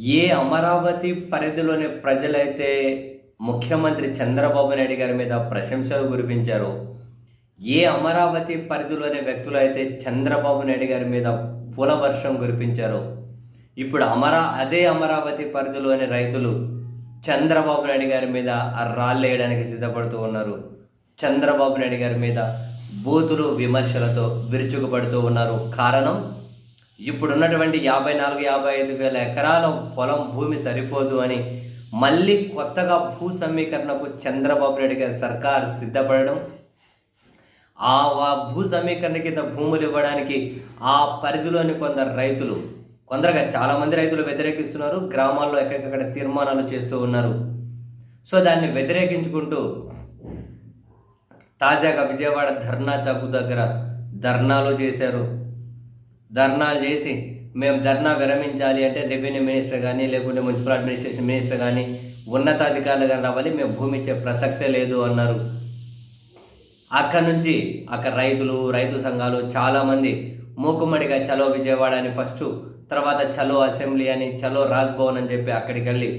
ఏ అమరావతి పరిధిలోని ప్రజలైతే ముఖ్యమంత్రి చంద్రబాబు నాయుడు గారి మీద ప్రశంసలు కురిపించారో ఏ అమరావతి పరిధిలోని వ్యక్తులు అయితే చంద్రబాబు నాయుడు గారి మీద పూల వర్షం కురిపించారో ఇప్పుడు అమరా అదే అమరావతి పరిధిలోని రైతులు చంద్రబాబు నాయుడు గారి మీద రాళ్ళు వేయడానికి సిద్ధపడుతూ ఉన్నారు. చంద్రబాబు నాయుడు గారి మీద బూతులు విమర్శలతో విరుచుకుపడుతూ ఉన్నారు. కారణం? ఇప్పుడున్నటువంటి యాభై నాలుగు యాభై ఐదు వేల ఎకరాల పొలం భూమి సరిపోదు అని మళ్ళీ కొత్తగా భూ సమీకరణకు చంద్రబాబు నాయుడు గారి సర్కారు సిద్ధపడడం ఆ భూ సమీకరణ కింద భూములు ఇవ్వడానికి ఆ పరిధిలోని కొందరు రైతులు కొందరుగా చాలామంది రైతులు వ్యతిరేకిస్తున్నారు గ్రామాల్లో ఎక్కడికక్కడ తీర్మానాలు చేస్తూ ఉన్నారు. సో దాన్ని వ్యతిరేకించుకుంటూ తాజాగా విజయవాడ ధర్నా చౌక్ దగ్గర ధర్నాలు చేశారు. ధర్నాలు చేసి మేము ధర్నా విరమించాలి అంటే రెవెన్యూ మినిస్టర్ కానీ లేకుంటే మున్సిపల్ అడ్మినిస్ట్రేషన్ మినిస్టర్ కానీ ఉన్నతాధికారులు కానీ రావాలి మేము భూమి ఇచ్చే ప్రసక్తే లేదు అన్నారు. అక్కడ నుంచి అక్కడ రైతులు రైతు సంఘాలు చాలామంది మూకుమ్మడిగా చలో విజయవాడ అని ఫస్ట్ తర్వాత చలో అసెంబ్లీ అని చలో రాజ్భవన్ అని చెప్పి అక్కడికి వెళ్ళి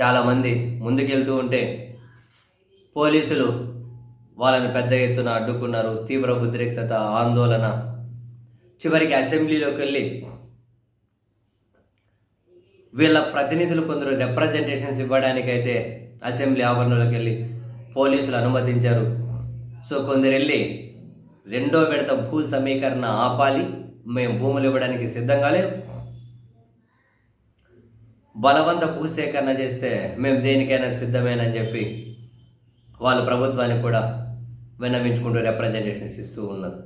చాలామంది ముందుకెళ్తూ ఉంటే పోలీసులు వాళ్ళని పెద్ద ఎత్తున అడ్డుకున్నారు. తీవ్ర ఉద్రిక్తత ఆందోళన. చివరికి అసెంబ్లీలోకి వెళ్ళి వీళ్ళ ప్రతినిధులు కొందరు రిప్రజెంటేషన్స్ ఇవ్వడానికైతే అసెంబ్లీ ఆవరణలోకి వెళ్ళి పోలీసులు అనుమతించారు. సో కొందరు వెళ్ళి రెండో విడత భూ సమీకరణ ఆపాలి మేము భూములు ఇవ్వడానికి సిద్ధంగా లేవు బలవంత భూసేకరణ చేస్తే మేము దేనికైనా సిద్ధమేనని చెప్పి వాళ్ళు ప్రభుత్వానికి కూడా విన్నవించుకుంటూ రిప్రజెంటేషన్స్ ఇస్తూ ఉన్నారు.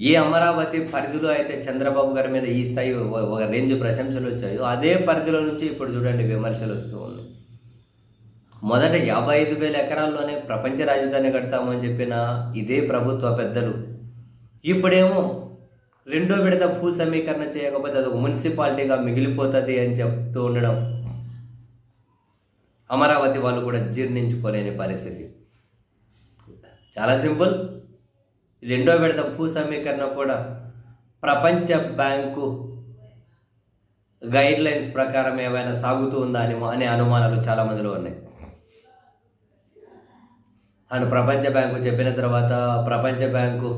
ఏ అమరావతి పరిధిలో అయితే చంద్రబాబు గారి మీద ఈ స్థాయి ఒక- రేంజ్ ప్రశంసలు వచ్చాయో అదే పరిధిలో నుంచి ఇప్పుడు చూడండి విమర్శలు వస్తూ ఉన్నాయి. మొదట యాభై ఐదు వేల ఎకరాల్లోనే ప్రపంచ రాజధాని కడతామని చెప్పిన ఇదే ప్రభుత్వ పెద్దలు. ఇప్పుడేమో రెండో విడత భూ సమీకరణ చేయకపోతే అది ఒక మున్సిపాలిటీగా మిగిలిపోతుంది అని చెప్తూ ఉండడం. అమరావతి వాళ్ళు కూడా జీర్ణించుకోలేని పరిస్థితి. చాలా సింపుల్. రెండో విడత భూ సమీకరణ కూడా ప్రపంచ బ్యాంకు గైడ్ లైన్స్ ప్రకారం ఏమైనా సాగుతూ ఉందా అని అనే అనుమానాలు చాలా మందిలో ఉన్నాయి. అండ్ ప్రపంచ బ్యాంకు చెప్పిన తర్వాత ప్రపంచ బ్యాంకు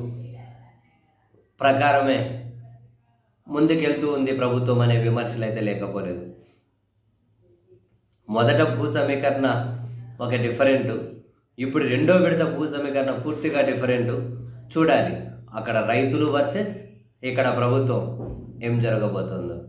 ప్రకారమే ముందుకెళ్తూ ఉంది ప్రభుత్వం అనే విమర్శలు అయితే లేకపోలేదు. మొదట భూ సమీకరణ ఒక డిఫరెంట్ ఇప్పుడు రెండో విడత భూ సమీకరణ పూర్తిగా డిఫరెంట్ చూడాలి. అక్కడ రైతులు వర్సెస్ ఇక్కడ ప్రభుత్వం ఏం జరగబోతుందో.